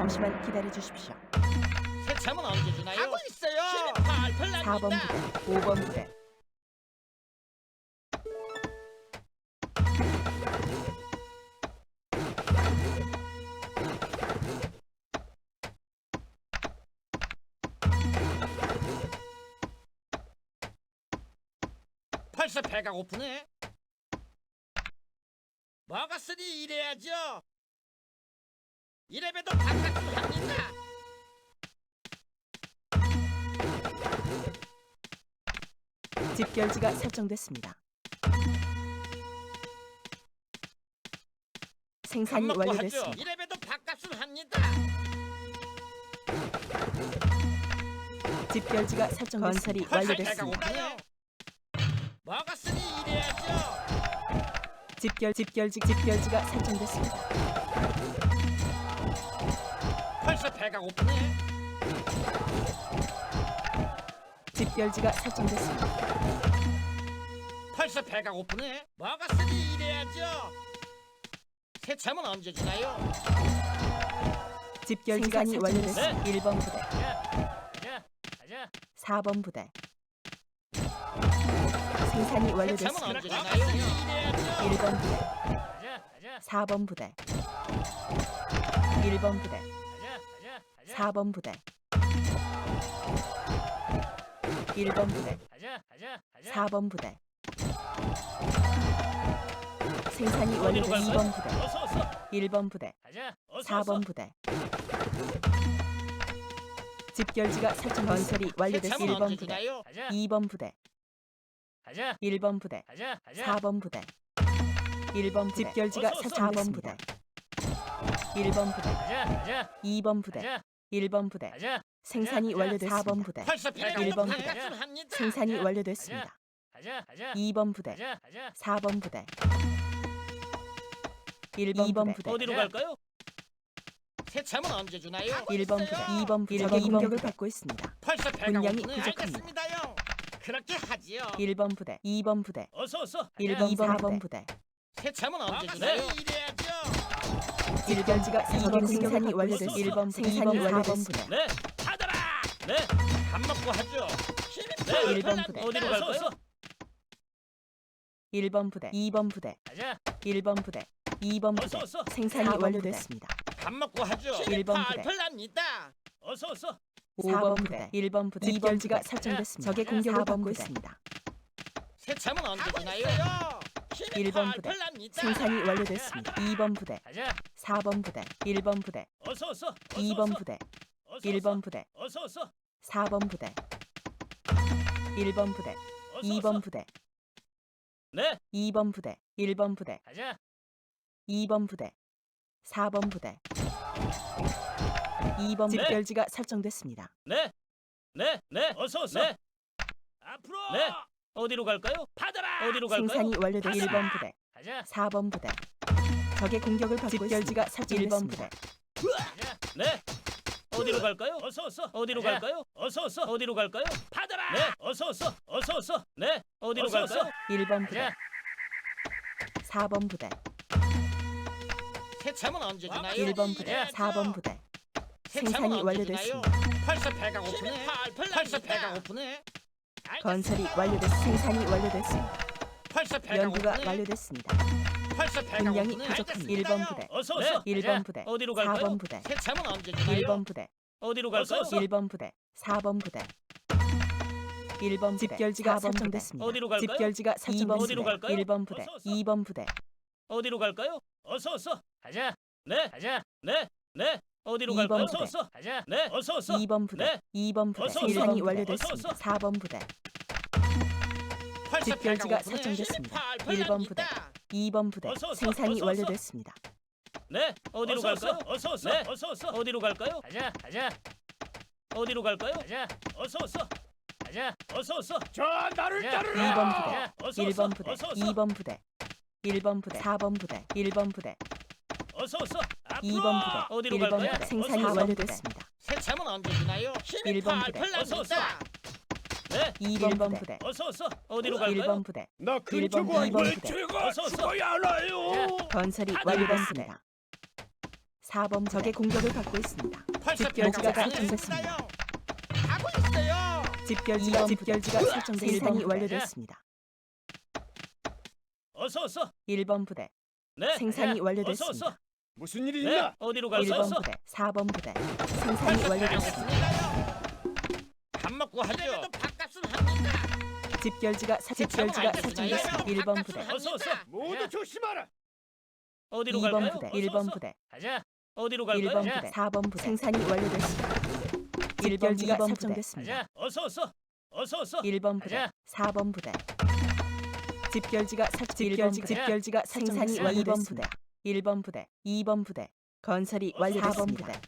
잠시만 기다려 주십시오. 세참은 언제 주나요? 하고 있어요. 힘이 팔팔 4번 납니다. 부대, 5번 부대, 벌써 배가 고프네. 먹었으니 일해야죠. 이래봬도 바깥으로 합니다. 집결지가 설정됐습니다. 밥 생산이 먹고 하죠. 완료됐습니다. 이래봬도 밥값을 합니다. 집결지가 설정 건설이 완료됐습니다. 먹었으니 일해야죠. 집결 집결지 집결지가 설정됐습니다. 벌써 배가 고프네. 집결지가 설정됐습니다. 벌써 배가 고프네. 먹었으니 일해야죠. 세참은 언제 주나요? 집결지가 완료됐습니다. 네. 1번 부대, 가자, 가자. 4번 부대. 생산이 완료됐습니다. 언제 주나요? 일해야죠. 1번 부대, 가자, 가자, 4번 부대. 1번 부대. 4번 부대. 1번 부대, 가자, 가자, 가자. 4번 부대. 생산이 어디로 완료된 갈까요? 2번 부대, 어서 어서. 1번 부대, 가자. 어서 4번 부대. 집결지가 설정 건설이 완료됐 세참은 1번 언제 부대, 주나요? 가자, 2번 부대, 가자, 1번 부대, 가자, 가자. 4번 부대. 1번 부대. 집결지가 어서, 어서. 설정 4번 부대. 1번 부대, 가자, 가자, 2번 부대, 가자, 1번 부대. 가자. 생산이 가자, 완료됐습니다. 4번 부대. 벌써 배가 1번 고프네. 부대. 합니다. 생산이 가자, 완료됐습니다. 가자, 가자. 2번 부대, 가자, 가자. 4번 부대. 1번 부대, 어디로 갈까요? 세참은 언제 주나요? 1번 부대, 있어요. 2번 부대. 적의. 공격을 받고 있습니다. 분량이. 부족합니다. 알겠습니다요. 그렇게 하지요. 1번 부대, 2번 부대, 어서 어서. 1번, 4번 부대. 세참은 언제 주나요? 생산이 공격을 완료됐습니다. 받고 1번 있어. 생산이 완료됐습니다. 네, 받아라. 네, 밥 먹고 하죠. 네, 일번 팔팔 부대. 어디로 갈까요? 1번 부대, 2번 부대, 가자. 1번 부대, 2번 어서 부대. 어서. 생산이 4번 완료됐습니다. 밥 먹고 하죠. 일번 부대. 납니다. 어서 어서. 5번 부대, 1번 부대. 집결지가 설정됐습니다. 적의 공격을 받고. 있습니다. 세참은 언제 주나요? 힘이 일번 부대. 생산이 완료됐습니다. 2번 부대, 가자. 4번 부대, 1번 부대, 어서 어서. 어서, 2번 어서. 부대, 어서, 1번 부대, 어서 어서. 4번 부대, 1번 부대, 어서, 2번 어서. 부대, 네, 2번 부대, 1번 부대, 가자. 2번 부대, 4번 부대. 2번 네. 집결지가 설정됐습니다. 네, 네, 네. 어서 어서. 네. 앞으로. 네. 어디로 갈까요? 받아라. 어디로 갈까요? 생산이 완료된 가자. 1번 부대, 가자. 4번 부대. 적의 공격을 받고 집결지가 설정됐습니다. 1번 부대, 가자. 네. 어디로 갈까요? 어서 어서. 어디로 갈까요? 어서 어서. 어디로 갈까요? 받아라. 네. 어서 어서. 어서 어서. 네. 어디로 어서, 갈까요? 1번 부대, 가자. 4번 부대, 세참은 언제 주나요? 1번 부대, 4번 부대. 생산이 완료됐습니다. 벌써 배가 고프네. 벌써 배가 고프네. 건설이 완료됐 생산이 완료됐습니다. 연구가. 완료됐습니다. 분량이. 부족합니다. 알겠습니다요. 1번 부대, 어서 어서. 1번 부대, 어디로 갈까요? 4번 부대, 세참은 언제 주나요? 1번 부대, 어디로 갈까요? 1번 부대, 4번 부대. 1번 집결지가 4번 설정됐습니다. 어디로 갈까요? 집결지가 2번 어디로 부대, 갈까요? 1번 부대, 어서, 어서. 2번 부대. 어디로 갈까요? 어서 어서. 가자. 네. 가자. 네. 네. 어디로 이번 갈까요? 부대. 어서 어서. 가자. 네. 어서 어서. 2번 부대, 네. 2번 부대. 어서, 어서. 생산이 어서, 완료됐습니다. 어서. 4번 부대, 집결지가 배가 고프네. 설정됐습니다. 힘이 팔팔 1번 부대. 납니다. 2번 부대. 어서, 어서, 생산이 어서, 어서. 완료됐습니다. 네. 어디로 갈까요? 어서 어서. 네. 어서 어서. 어디로 갈까요? 가자. 가자. 어디로 갈까요? 가자. 어서 어서. 가자. 어서 어서. 자, 나를 따르라. 2번 부대, 어서 어서. 1번 부대, 어서 어서. 2번 부대. 1번 부대, 4번 부대, 1번 부대, 어서 어서. 앞으로. 2번 부대, 어디로 1번 갈까요? 부대. 생산이 어서, 어서. 완료됐습니다. 세참은 언제 주나요? 힘이 일번 부대. 팔팔 어서, 납니다. 네. 2번 부대, 어서 어서. 어디로 갈까요? 1번 부대. 나 일번, 근처가 이번 왜 부대. 제가 어서, 어서. 죽어야 알아요. 건설이 하나, 완료됐습니다. 4번 적의 공격을 받고 있습니다. 집결지가 설정됐습니다. 가고 있어요. 집결지가 집결지가 설정돼 생산이 완료됐습니다. 어서 어서. 1번 부대 네. 생산이 가자. 완료됐습니다. 어서 어서. 무슨 일이 네. 있나? 어디로 갈까요? 1번 부대 4번 부대 생산이 완료됐습니다. 밥 먹고 하죠. 밥값은 합니다. 집결지가 사- 집결지가 설정됐습니다. 1번 부대 어서 어서. 모두 조심하라. 어디로 2번 갈까요? 부대 어서, 1번 어서. 부대 가자. 어디로 갈까요? 1번 가자. 부대 4번 부대 생산이 완료됐습니다. 집결지가 설정됐습니다. 가자. 어서 어서. 어서 어서. 1번 부대 가자. 4번 부대 집결지가 설 집결지. 집결지가. 완료됐습니다. 1번 부대 2번 부대 건설이 어서 완료됐습니다. 4번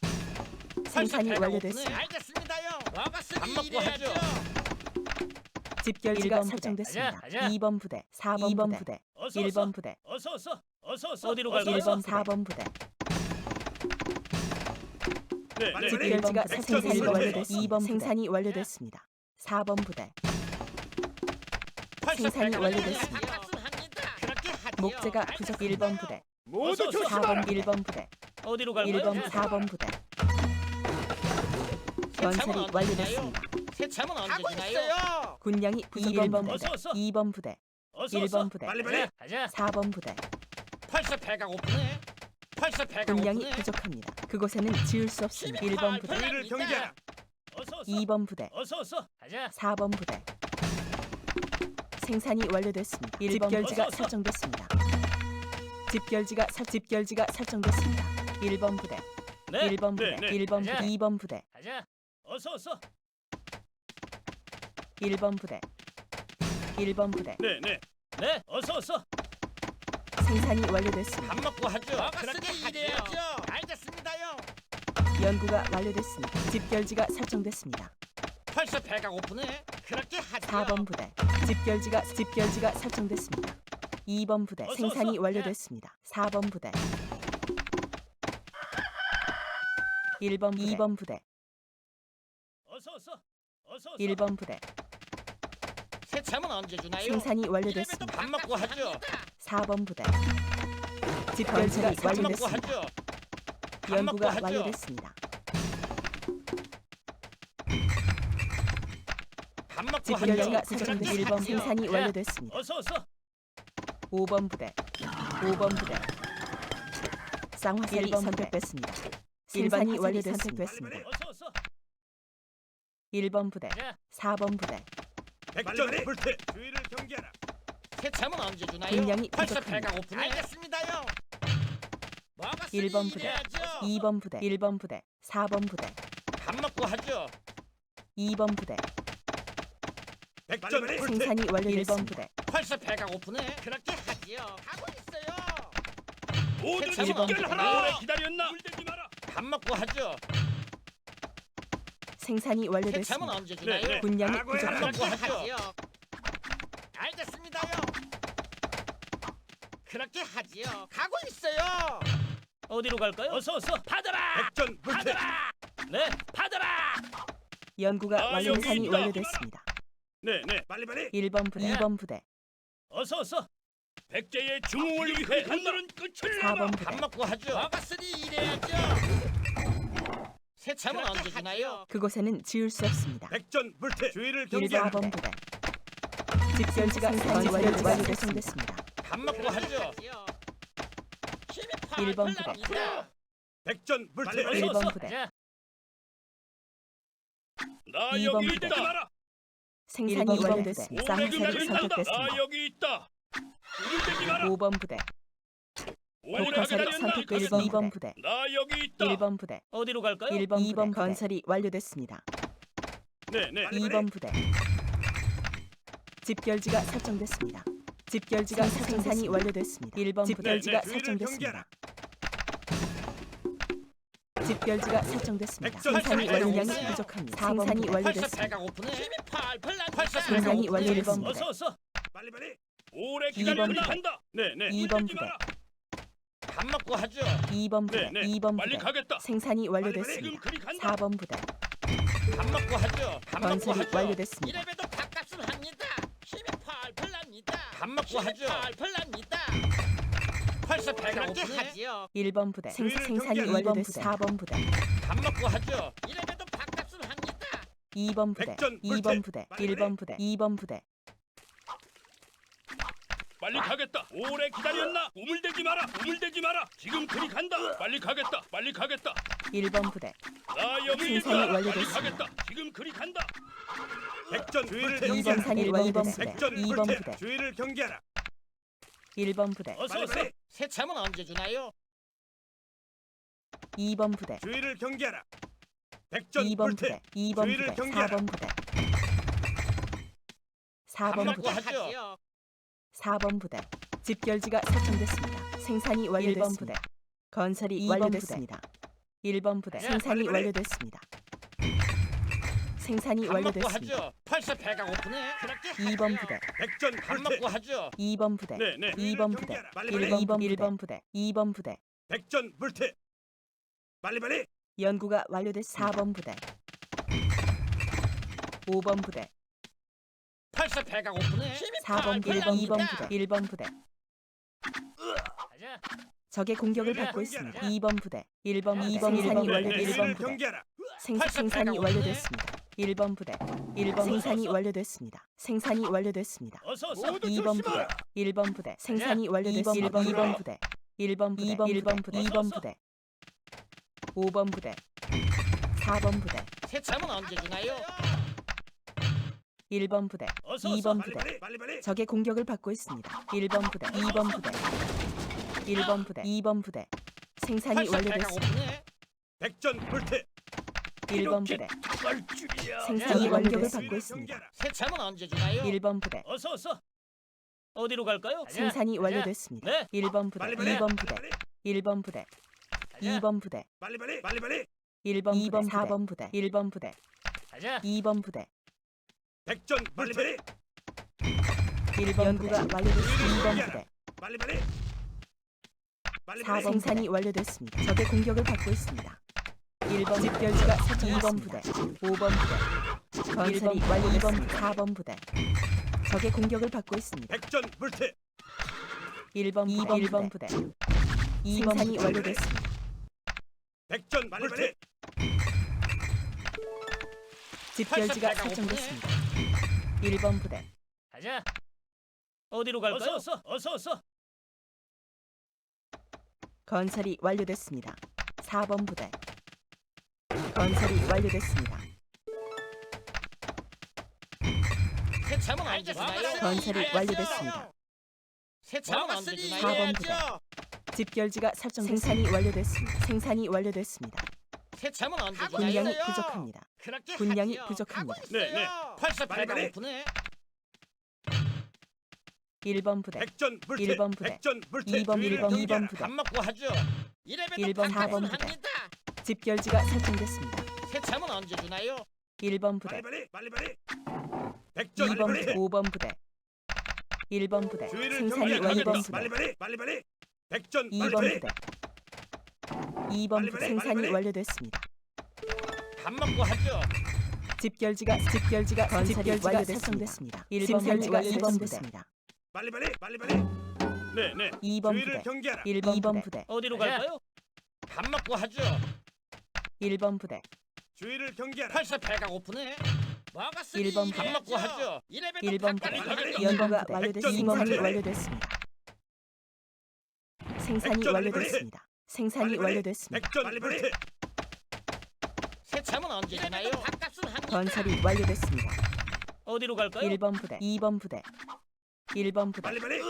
부대. 생산이 완료됐습니다. 알겠습니다요. 밥 먹고 일해야죠. 집결지가 1번 부대. 설정됐습니다. 가자, 가자. 2번 부대 4번 2번 부대 어서 어서. 1번 부대 어서 어서. 어서 어서. 어디로 일 갈까요? 1번 4번 부대 네, 네. 집결지가 백전 생산이. 완료됐습니다. 2번 생산이 완료됐습니다. 4번 부대 생산이 완료됐습니다. 목재가 부족 1번 부대 모두 어서, 어서. 조심하라. 4번 1번 부대 어디로 갈까요? 1번 가자. 4번 부대 세참은 건설이 완료됐습니다. 세참은 언제 주나요? 있어요. 군량이 부족 1번 부대 어서, 어서. 2번 부대 어서 1번 어서. 부대 빨리 빨리. 가자. 가자. 4번 부대 벌써 배가 고프네. 벌써 배가 군량이 고프네. 부족합니다. 그곳에는 지을 수 없습니다. 1번 부대 주의를 경계하라. 어서 어서. 2번 부대 어서 어서. 가자. 4번 부대 생산이 완료됐습니다. 1번 집결지가 어서, 어서. 설정됐습니다. 집결지가 설 집결지가 설정됐습니다. 1번 부대 네. 1번 부대 네, 네. 1번 부대 가자. 2번 부대 가자. 어서 어서. 1번 부대 1번 부대 네, 네. 네. 어서 어서. 생산이 완료됐습니다. 밥 먹고 하죠. 그렇게 그렇게 일해야죠. 알겠습니다요. 연구가 완료됐습니다. 집결지가 설정됐습니다. 벌써 배가 고프네. 그렇게 하죠. 4번 부대 집결지가 집결지가 설정됐습니다. 2번 부대 어서, 생산이 어서. 완료됐습니다. 4번 부대 1번 2번 부대 어서 어서. 어서 어서. 1번 부대 세참은 언제 주나요? 생산이 이래봬도 완료됐습니다. 밥 먹고 하죠. 4번 부대 밥 먹고 완료됐습니다. 하죠. 밥 먹고 연구가 하죠. 완료됐습니다. 밥 먹고 하죠. 그렇게 1번 하죠. 생산이 자. 완료됐습니다. 어서 어서. 5번 부대 5번 부대 쌍화살이 선택됐습니다. 생산이 완료됐습니다. 어서 어서. 1번 부대 가자. 4번 부대 백전 불태. 주의를 경계하라. 세참은 언제 주나요? 분량이 벌써 부족합니다. 배가 고프네. 알겠습니다요. 먹었으니 1번 부대 일해야죠. 2번 부대 1번 부대 4번 부대 밥 먹고 하죠. 2번 부대 백전 불태. 생산이 1번 완료됐습니다. 벌써 배가 고프네. 그렇게 하지요. 하고 있어요. 모두 집결하라. 오래 기다렸나? 물대지 마라. 밥 먹고 하죠. 생산이 완료됐습니다. 언제 주나요? 네, 네. 분량이 아고야. 밥 부족합니다. 먹고 하죠. 알겠습니다요. 그렇게 하지요. 가고 있어요. 어디로 갈까요? 어서 어서. 받아라. 백전 불태. 받아라. 네. 받아라. 연구가 아, 완료 여기 생산이 있다. 완료됐습니다. 네, 네. 빨리 빨리. 1번 부대 야. 2번 부대 어서 어서. 백제의 중흥을 위해 오늘은 끝을 내라. 4번 밥 부대 먹고 하죠. 먹었으니 일해야죠. 세참은 언제 주나요? 그곳에는 지을 수 없습니다. 백전 불태. 주의를 1 경계하라. 4번 부대 생산이 완료- 완료됐습니다. 밥 먹고 하죠. 1번 부대. 백전 불태. 어서 1번 어서. 부대. 나 이번 여기 부대. 있다. 생산이 1번 부대. 완료됐습니다. 쌍화살이 나 선택됐습니다. 여기 있다. 물대지 마라. 5번 부대 오래 독화살이 기다렸나? 선택됐 1번 2번 부대 나 여기 있다. 1번 부대 어디로 갈까요? 1번 2번 건설이 완료됐습니다. 네, 네. 2번 부대 집결지가 설정됐습니다. 집결지가 생산이 완료됐습니다. 1번 집결지가 네, 네, 설정됐습니다. 집결지가 설정됐습니다. 생산이. 완료량이 부족합니다. 생산이 완료됐습니다. 배가 고프네. 힘이 팔팔 납니다. 벌써 생산이 완료됐습니다. 어서 어서. 빨리 빨리. 오래 부대. 한다. 네, 네. 이번 물대지 부대. 마라. 밥 먹고 하죠. 2번 부대 네, 네. 2번 빨리 부대 가겠다. 생산이 완료됐습니다. 그리 간다. 4번 부대 밥 먹고 하죠. 밥 먹고 건설이 하죠. 완료됐습니다. 이래봬도 밥값은 합니다. 힘이 팔팔 납니다. 밥 먹고 하죠. 팔팔 납니다. 벌써 배가 고프네. 하지요. 1번 부대 생, 주의를 생산이 경계하라. 완료됐습니다. 4번 부대 밥 먹고 하죠. 이래봬도 밥값은 합니다. 2번 부대 백전 2번 불태. 부대 빨리 1번 부대 2번 부대 빨리 가겠다. 오래 기다렸나? 우물대지 마라. 우물대지 마라. 지금 그리 간다. 빨리 가겠다. 빨리 가겠다. 1번 부대 나 여기 있다. 생산이 빨리 완료됐습니다. 가겠다. 지금 그리 간다. 백전 주의를 2번 산이 1번 부대 백전 2번 불태. 부대 주의를 경계하라. 1번 부대 어서 빨리 어서. 빨리. 새참은 언제 주나요? 2번 부대 주의를 경계하라. 백전 2번 불태. 부대 2번 주의를 부대 경계하라. 4번 부대 밥 4번 먹고 부대 하죠. 4번 부대 집결지가 설정됐습니다. 생산이 완료됐습니다. 건설이 완료됐습니다. 1번 부대 가자, 생산이 빨리, 빨리. 완료됐습니다. 생산이 밥 먹고 완료됐습니다. 하죠. 벌써 배가 고프네. 그렇게 2번 하지요. 부대 백전 밥 불태. 먹고 하죠. 2번 부대 네, 네. 2번 부대 경계하라. 빨리 빨리. 1번 1번 부대 2번 부대 백전 불태. 빨리 빨리. 연구가 완료됐습니다. 4번 부대 5번 부대 벌써 배가 고프네. 4번 1번 2번 부대 1번 부대 가자. 적의 공격을 받고. 있습니다. 2번 부대 1번 네, 2번 네, 생산이 네, 완료됐 네, 1번 주의를 부대 경계하라. 생, 벌써 생산이 완료됐습니다. 1번 부대 1번 생산이 완료됐습니다. 생산이 완료됐습니다. 어서 어서. 모두 2번 부대 조심하라. 1번 부대 생산이 네, 완료됐습니다. 1번 2번 부대 1번 부대 1번 부대 어서, 2번 어서. 부대 5번 부대 4번 부대 새참은 언제 주나요? 1번 부대 어서 2번 빨리 부대 빨리. 빨리 빨리. 적의 공격을 받고 있습니다. 1번 부대 2번 부대 1번 부대 2번 부대 생산이 완료됐습니다. 백전 불태. 1번 부대. 생산이. 주의를 받고 있습니다. 새참은 언제 주나요? 1번 부대 어서 어서. 어디로 갈까요? 생산이. 완료됐습니다. 네. 1번 부대 빨리 빨리. 2번 부대 빨리 1번 부대 가자. 2번 부대 빨리 빨리. 빨리 빨리. 1번 2번 4번 부대 1번 부대 가자. 2번 부대 백전 빨리 빨리. 1번 연구가 완료됐습니다. 2번 부대 빨리 빨리. 빨리 빨리. 4번 생산이 완료됐습니다. 적의 공격을 받고 있습니다. 1번 집결지가 설정 2번 부대 5번 부대 건설이 완료됐습니다. 4번 부대 적의 공격을 받고 있습니다. 백전 불태. 1번 2번 1번 부대 2번이 완료됐습니다. 백전 불태. 집결지가 설정됐습니다. 1번 부대 가자. 어디로 갈까요? 어서 어서. 어서 어서. 건설이 완료됐습니다. 4번 부대 건설이 완료됐습니다. 언제 주나요? 건설이 완료됐습니다. 새참은 언제 주나요? 4번 부대 집결지가 설정 생산이 완료됐습니다. 생산이 완료됐습니다. 새참은 언제 주나요? 분량이 부족합니다. 하지요. 부족합니다. 네, 네. 벌써 빨리, 배가 빨리. 고프네. 1번 부대 백전 불태. 일번 부대. 백전 불태. 이번, 주의를 일번, 경계하라. 이번 부대. 밥 먹고 하죠. 이래봬도 일번, 밥값은 사번 부대. 합니다. 집결지가 설정됐습니다. 새참은 언제 주나요? 1번 부대 빨리 빨리. 빨리 빨리. 백전 2번 빨리 부대 빨리. 5번 부대 1번 부대 주의를 생산이 경계하라. 2번 빨리 부대 빨리. 빨리 빨리. 백전 빨리 2번 빨리. 부대 2번 빨리, 부대 빨리, 생산이 빨리, 빨리. 완료됐습니다. 밥 먹고 하죠. 집결지가 집결지가 건설이 완료됐습니다. 1번 부대가 2번 부대입니다. 빨리 빨리. 빨리 빨리. 네, 네. 2번 주의를 부대 경계하라. 1번 부대 부대. 어디로. 갈까요? 밥 먹고 하죠. 1번 부대 주의를 경계하라. 벌써 배가 고프네. 먹었으니 일번 밥 부대. 먹고 하죠. 이래봬도 1번 밥값은 부대. 연구가 백전 완료됐습니다. 생산이. 완료됐습니다. 생산이 백전 완료됐습니다. 생산이 빨리, 빨리. 완료됐습니다. 백전 불태. 새참은 언제? 밥값은 합니다. 건설이 완료됐습니다. 어디로 갈까요? 1번 부대 2번 부대 1번 부대 빨리 빨리.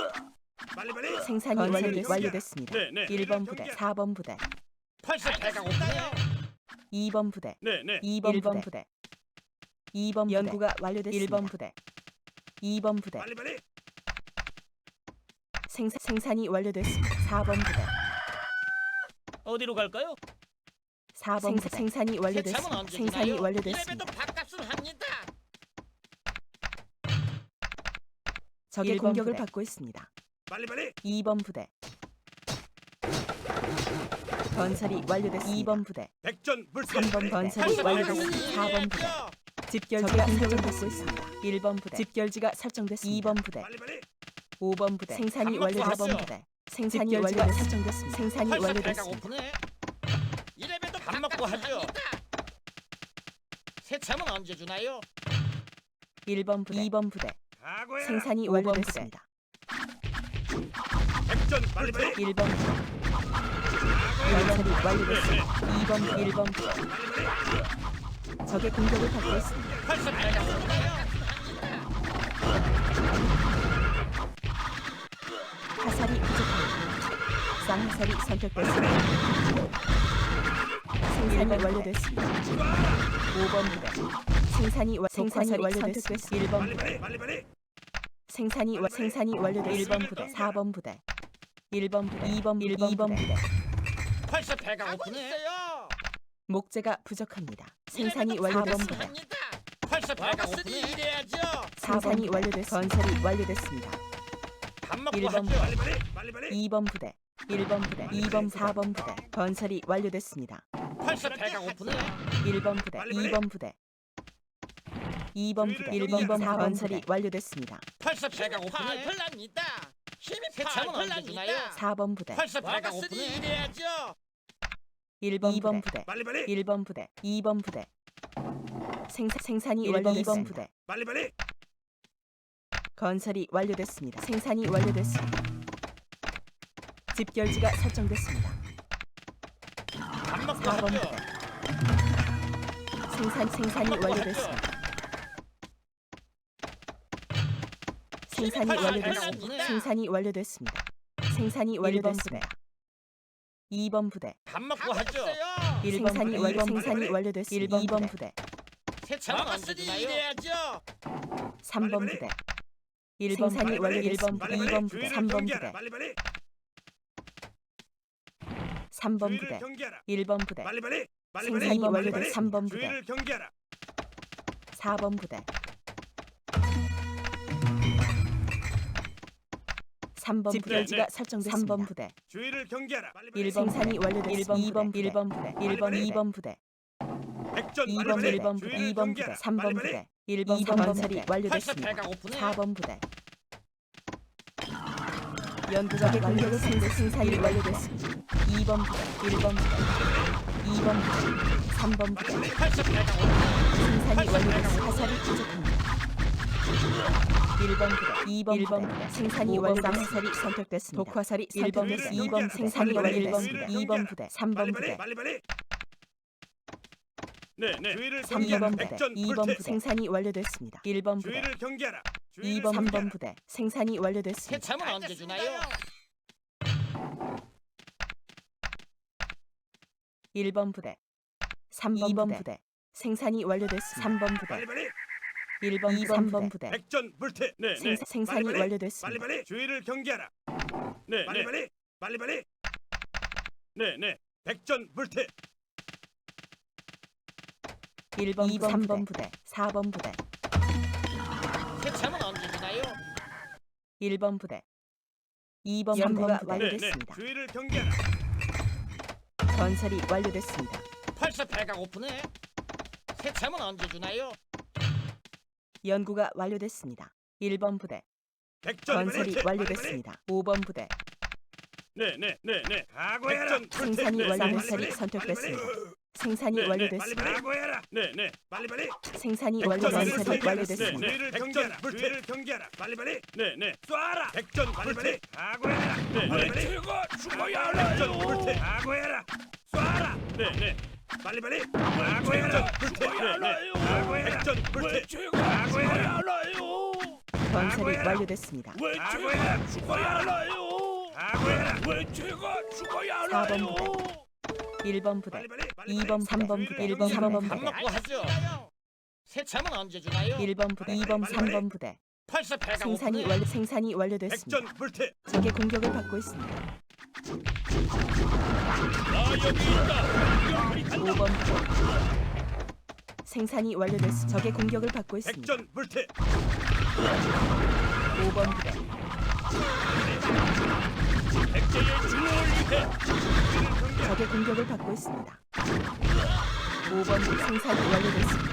빨리 빨리. 생산이 건설이 완료됐, 완료됐습니다. 네, 네. 1번 부대 경계하라. 4번 부대 벌써 배가 고프네. 2번 부대 네, 네. 2번 부대 2번 연구가 완료됐습니다. 1번 부대 2번 부대 빨리 빨리. 생산, 생산이 완료됐습니다. 4번 부대 어디로 갈까요? 4번 부대 생산이 완료됐습니다. 생산이? 완료됐습니다. 이래봬도 밥값은 합니다. 적의 공격을 부대. 받고 있습니다. 빨리 빨리. 2번 부대 건설이 완료됐습니다. 2번 부대 백전 불태. 3번 빨리. 건설이 완료됐습니다. 밥값은 4번 부대. 집결지가 공격을 받고 있습니다. 1번 부대 집결지가 설정됐습니다. 2번 부대 빨리 빨리. 5번 부대 생산이 밥 먹고 완료 4번 하죠. 부대 생산이 집결지가 완료 설정됐습니다. 생산이 벌써 배가 완료됐습니다. 고프네. 이래봬도 밥 먹고 하죠. 새참은 언제 주나요? 1번 부대, 2번 부대 각오해라. 생산이 5번 완료됐습니다. 백전 빨리 빨리. 1번 부대 건설이 완료됐습니다. 2번 부대, 1번 부대 적의 공격을 받고 있습니다. 화살이 부족합니다. 쌍화살이 선택됐습니다. 생산이 완료됐습니다. 5번 부대 생산이 와, 생산이 완료됐습니다. 1번 빨리 부대. 생산이 와, 생산이 완료됐습니다. 1번 부대 4번 부대 1번 부대 2번 1번 2번 부대 벌써 배가 고프네. 목재가 부족합니다. 생산이 완료됐습니다. 벌써 배가 고프네. 생산이 완료됐습니다. 건설이 완료됐습니다. 밥 먹고 일번 하죠. 빨리 빨리 빨리 빨리. 2번 부대 1번 부대 2번 4번 부대 건설이 완료됐습니다. 벌써 배가 고프네. 1번 부대 빨리, 빨리. 2번 부대 2번 부대 주의를 1번 경계하라. 4번 건설이 완료됐습니다. 벌써 배가 고프네. 납니다. 힘이 새참은 언제 주나요? 4번 부대 벌써 배가 고프네. 이래야죠. 1번 2번 네. 부대 빨리 빨리 1번 부대 2번 부대 생산 생산이 1번, 완료 2번 부대. 부대 빨리 빨리. 건설이 완료됐습니다. 생산이 완료됐습니다. 집결지가 설정됐습니다. 밥 먹고 4번 하죠. 부대 생산 생산이 완료됐습니다. 생산이 완료됐습니다. 생산이 완료됐습니다. 생산이 완료됐습니다. 2번 부대 밥 먹고 하죠. 1번 생산이 완료- 1번 생산이 완료됐습니다. 1번 부대 언제 먹었으니? 이래야죠. 3번 빨리, 부대 1번 생산이 빨리, 빨리. 1번 부대 빨리 빨리. 2번 부대 주의를 3번 경계하라. 부대 빨리 빨리. 3번 주의를 부대 경계하라. 1번 부대 생산이 완료된 빨리. 3번 부대 주의를 경계하라. 4번 부대 3번 집결지가 네, 설정됐습니다. 3번 부대 주의를 경계하라. 빨리 빨리. 1번 생산이 완료됐습니다. 2번 1번 부대 1번 빨리. 2번 부대 빨리 2번 빨리. 1번 부대 주의를 2번 부대 경계하라. 3번 빨리 부대 빨리. 1번 2번 건설이 완료됐습니다. 배가 고프네. 4번 부대 연구적의 공격을 상대 생산이 완료됐습니다. 2번 부대 1번 부대 2번 부대 3번 부대 벌써 배가 고프네. 생산이 완료됐습니다. 화살이 부족합니다. 1번 부대 2번 1번 부대 생산이. 화살이 선택됐습니다. 독화살이 1번 부대 2번 생산이 완료됐습니다. 2번 부대 3번 빨리 부대 빨리. 빨리. 네, 네. 주의를 3번 경계하라. 부대 백전 2번 불태. 부대 생산이 완료됐습니다. 1번 부대 주의를 경계하라. 주의를 2번 경계하라. 3번 부대 생산이 완료됐습니다. 새참은 언제 주나요? 1번 부대 3번 2번 부대 생산이 완료됐습니다. 3번 부대 빨리 빨리. 1번 2번 3번 부대 백전 불태. 네, 네. 생, 생산이 빨리, 빨리. 완료됐습니다. 빨리 빨리. 주의를 경계하라. 네, 빨리 네. 빨리. 빨리 빨리. 네, 네. 백전 불태. 1번 2번 3번 부대 4번 부대 새참은 언제 주나요? 1번 부대 2번 연구가 3번 부대 네, 네. 완료됐습니다. 주의를 경계하라. 건설이 완료됐습니다. 벌써 배가 고프네. 새참은 언제 주나요? 연구가 완료됐습니다. 1번 부대 백전 건설이. 완료됐습니다. 5번 부대 네, 네, 네, 네. 각오해라. 생산이 네, 네. 완료된 빨리, 빨리. 셀이 선택됐습니다. 빨리, 빨리. 생산이 네, 네. 빨리 완료됐습니다. 각오해라. 네, 네. 빨리 빨리. 생산이 백전. 셀이 네, 완료됐습니다. 네. 경계하라. 주의를 경계하라. 빨리 빨리. 네, 네. 쏴라. 백전 빨리. 각오해라. 네, 네. 제가 죽어야 하나요? 백전 불태. 각오해라. 쏴라. 네, 네. 빨리 빨리. 각오해라. 불태. 각오해라. 백전 불태. 각오해라. 건설이 완료됐습니다. 각오해라. 죽어야 하나요? 각오해라. 왜 제가 죽어야 4번 부대 1번 부대 빨리 빨리. 빨리 2번 빨리. 3번 부대 주의를 1번 경계하라. 3번 밥 부대 먹고 하죠. 새참은 언제 주나요? 1번 부대 2번 3번 부대 배가 생산이. 완료 생산이 완료됐습니다. 백전 불태. 적의 공격을 받고 있습니다. 나 여기 있다. 5번 부대 생산이 완료됐습니다. 적의 공격을 받고 있습니다. 백전 불태. 5번 부대 백제의 중흥을 위해 적의 공격을 받고 있습니다. 5번 부대 생산이 완료됐습니다.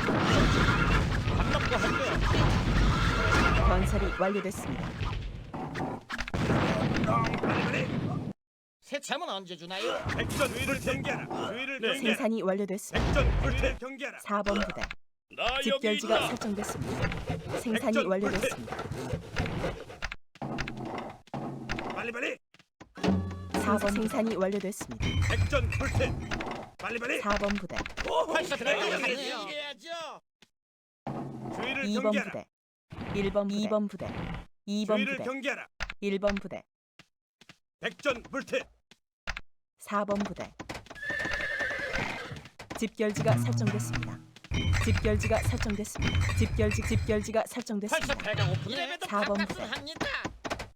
건설이 완료됐습니다. 빨리빨리 새참은 언제 주나요? 백전 주의를 경계하라 주의를 경계하라 생산이 완료됐습니다. 백전 불태 경계하라 4번 부대 나 집결지가 설정됐습니다. 생산이 백전 완료됐습니다. 빨리 빨리 4번 생산이 완료됐습니다. 백전 불태 빨리 빨리 4번 부대 벌써 그래, 그래요. 그래. 이래야죠. 주의를 2번 경계하라 부대 1번 2번 부대 2번 주의를 부대 경계하라 1번 부대 백전 불태 4번 부대 집결지가 설정됐습니다. 집결지가 설정됐습니다. 집결지 집결지가 설정됐습니다. 배가 고프네. 이래봬도 사번 밥값은 부대. 합니다.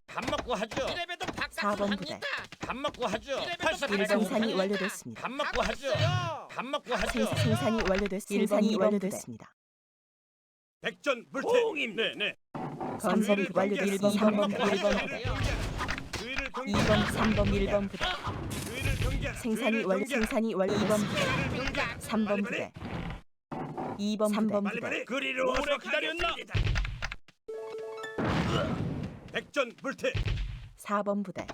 밥 먹고 하죠. 이래봬도 밥값은 사번 부대. 합니다. 밥 먹고 하죠. 벌써 일 배가 생산이 고프네. 완료됐습니다. 밥 먹고 하죠. 밥 먹고 하죠. 생, 생산이 완료됐습니다. 생산이 완료됐습니다. 백전 불태 네네 건설이 완료됐습니다. 1번 1번 부대 주의를 2번 경계하라 3번 1번 부대 생산이 완료 경계하라. 생산이 완료 2번 부대 주의를 경계하라 3번 빨리빨리. 부대 2번 3번 부대 빨리빨리 그리로 오래 기다렸나? 백전 불태 4번 부대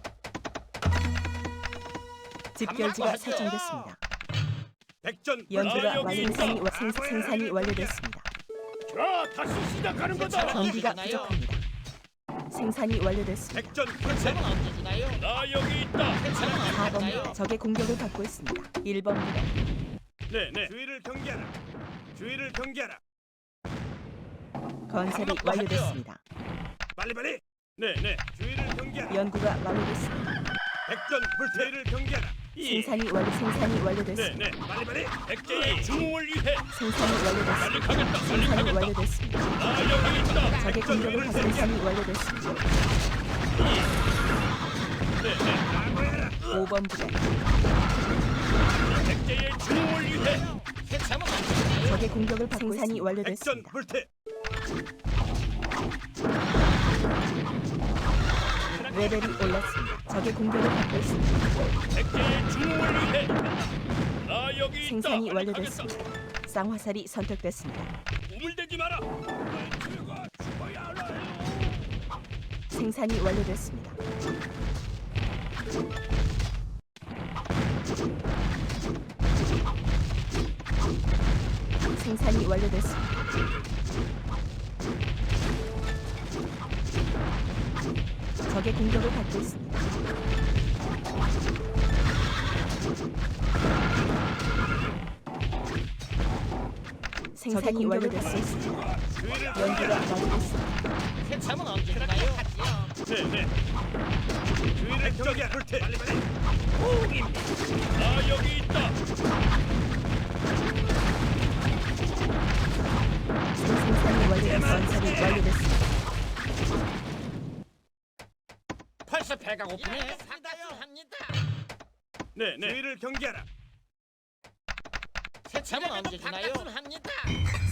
집결지가. 설정됐습니다. 백전 연구가 아, 여기 완료 있다. 생산이 와- 생, 생산이 완료됐습니다. 자 다시 시작하는 거다 전기가? 부족합니다. 생산이 완료됐습니다. 백전 새참은 언제 주나요? 나 여기 있다 언제 4번 주나요? 부대 적의 공격을 받고 있습니다. 1번 부대 네네 주의를 경계하라 주의를 경계하라 건설이 완료됐습니다. 빨리 빨리 네네 주의를 경계하라 연구가 완료됐습니다. 백전 불태를 경계하라 생산이 완료 생산이 완료됐습니다. 네네 빨리 빨리 백제의 중흥을 위해 생산이 빨리 완료됐습니다. 가겠다 빨리 생산이 가겠다 완료됐습니다. 나 여기 있다 적의 공격을 받고 생산이 완료됐습니다. 네네 각오해라 5번 부대 백제의 중흥을 위해? 적의 공격을 받고 생산이 완료됐습니다. 불태 레벨이 올랐습니다. 적의 공격을 받고 있습니다. 백제의 중흥을 위해 나 여기 생산이 완료됐습니다. 쌍화살이 선택됐습니다. 우물대지 마라 제가 죽어야 하나요 생산이 완료됐습니다. 생산이 완료됐습니다. 적의 공격을 받고 있습니다. 생산이 완료됐습니다. 주의를 연구가 완료됐습니다. 새참은 언제 주나요? 네네 경계하라 불태 빨리 빨리 나 여기 있다 생산이 완료됐 건설이 완료됐습니다. 배가 고프네. 밥값은 합니다. 네 네 주의를 경계하라 새참은 언제 주나요? 합니다.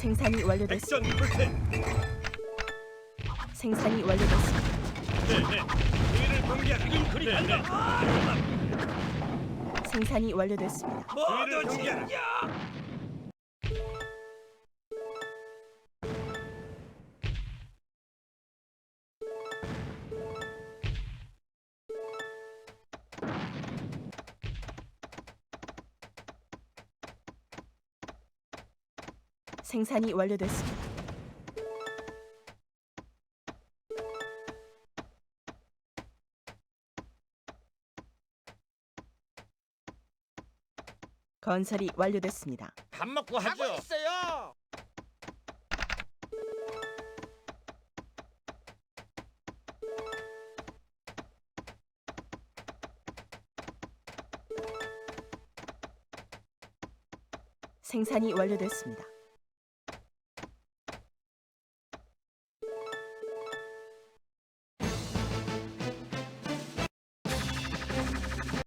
생산이 완료됐습니다. 불태 생산이 완료됐습니다. 네 네 주의를 경계하라 지금 그리 간다 생산이 완료됐습니다. 주의를 경계하라 생산이 완료됐습니다. 건설이 완료됐습니다. 밥 먹고 하죠. 하고 있어요. 생산이 완료됐습니다.